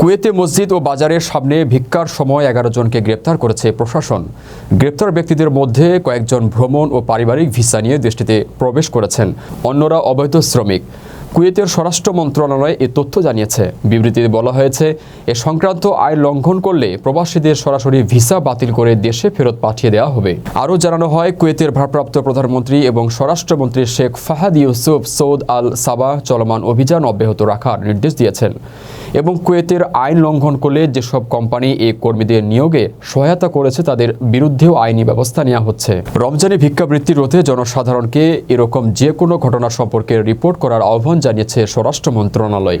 কুয়েতে মসজিদ ও বাজারের সামনে ভিক্ষার সময় এগারো জনকে গ্রেপ্তার করেছে প্রশাসন। গ্রেপ্তার ব্যক্তিদের মধ্যে কয়েকজন ভ্রমণ ও পারিবারিক ভিসা নিয়ে দেশটিতে প্রবেশ করেছেন। অন্যরা অবৈধ শ্রমিক। কুয়েতের স্বরাষ্ট্র মন্ত্রণালয় এ তথ্য জানিয়েছে। বিবৃতিতে বলা হয়েছে, এ সংক্রান্ত আইন লঙ্ঘন করলে প্রবাসীদের সরাসরি ভিসা বাতিল করে দেশে ফেরত পাঠিয়ে দেওয়া হবে। আরও জানানো হয়, কুয়েতের ভারপ্রাপ্ত প্রধানমন্ত্রী এবং স্বরাষ্ট্রমন্ত্রী শেখ ফাহাদ ইউসুফ সৌদ আল সাবা চলমান অভিযান অব্যাহত রাখার নির্দেশ দিয়েছেন। এবং কুয়েতের আইন লঙ্ঘন করলে যেসব কোম্পানি এই কর্মীদের নিয়োগে সহায়তা করেছে, তাদের বিরুদ্ধেও আইনি ব্যবস্থা নেওয়া হচ্ছে। রমজানে ভিক্ষাবৃত্তি রোধে জনসাধারণকে এরকম যে কোনো ঘটনা সম্পর্কে রিপোর্ট করার আহ্বান জানিয়েছে স্বরাষ্ট্র মন্ত্রণালয়।